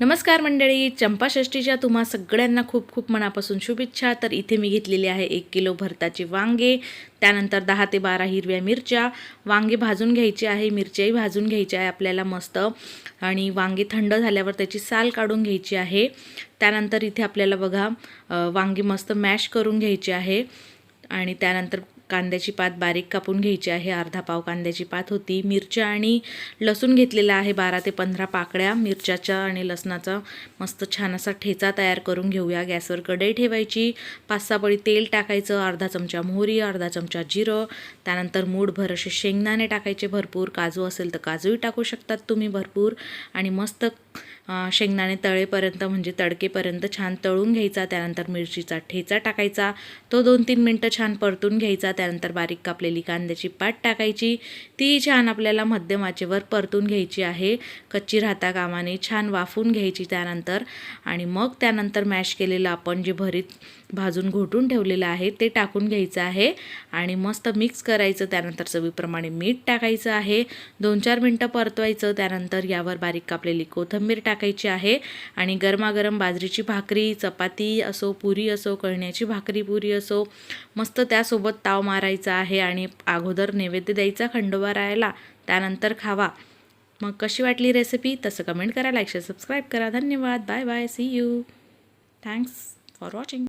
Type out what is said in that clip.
नमस्कार मंडळी चंपाषष्टीच्या तुम्हा सगळ्यांना खूप खूप मनापासून शुभेच्छा. तर इथे मी घेतलेली आहे एक किलो भरताचे वांगे त्यानंतर दहा ते बारा हिरव्या मिरच्या. वांगे भाजून घ्यायचे आहे मिरच्याही भाजून घ्यायच्या आहे आपल्याला मस्त. आणि वांगे थंड झाल्यावर त्याची साल काढून घ्यायची आहे. त्यानंतर इथे आपल्याला बघा वांगे मस्त मॅश करून घ्यायचे आहे. आणि त्यानंतर कांद्याची पात बारीक कापून घ्यायची आहे. अर्धा पाव कांद्याची पात होती. मिरच्या आणि लसूण घेतलेला आहे. बारा ते पंधरा पाकळ्या मिरच्याचा आणि लसणाचा मस्त छान असा ठेचा तयार करून घेऊया. गॅसवर कढई ठेवायची. पाच सहा पळी तेल टाकायचं. अर्धा चमचा मोहरी अर्धा चमचा जिरं. त्यानंतर मूठभर असे शेंगदाणे टाकायचे भरपूर. काजू असेल तर काजूही टाकू शकतात तुम्ही भरपूर. आणि मस्त शेंगदाणे तळेपर्यंत म्हणजे तडकेपर्यंत छान तळून घ्यायचा त्यानंतर मिरचीचा ठेचा टाकायचा. तो दोन तीन मिनटं छान परतून घ्यायचा त्यानंतर बारीक कापलेली कांद्याची पाट टाकायची. ती छान आपल्याला मध्यम आचेवर परतून घ्यायची आहे. कच्ची राहता कामाने छान वाफून घ्यायची त्यानंतर. आणि मग त्यानंतर मॅश केलेलं आपण जे भरीत भाजून घोटून ठेवलेलं आहे ते टाकून घ्यायचं आहे. आणि मस्त मिक्स करायचं त्यानंतर चवीप्रमाणे मीठ टाकायचं आहे. दोन चार मिनटं परतवायचं त्यानंतर यावर बारीक कापलेली कोथिंबीर टाकायची आहे. आणि गरमागरम बाजरीची भाकरी चपाती असो पुरी असो कळण्याची भाकरी पुरी असो मस्त त्यासोबत ताव मारायचा आहे आणि अगोदर नैवेद्य द्यायचा खंडोबा राहायला त्यानंतर खावा. मग कशी वाटली रेसिपी तसं कमेंट करा लाईक शेअर सबस्क्राईब करा. धन्यवाद. Bye bye see you thanks for watching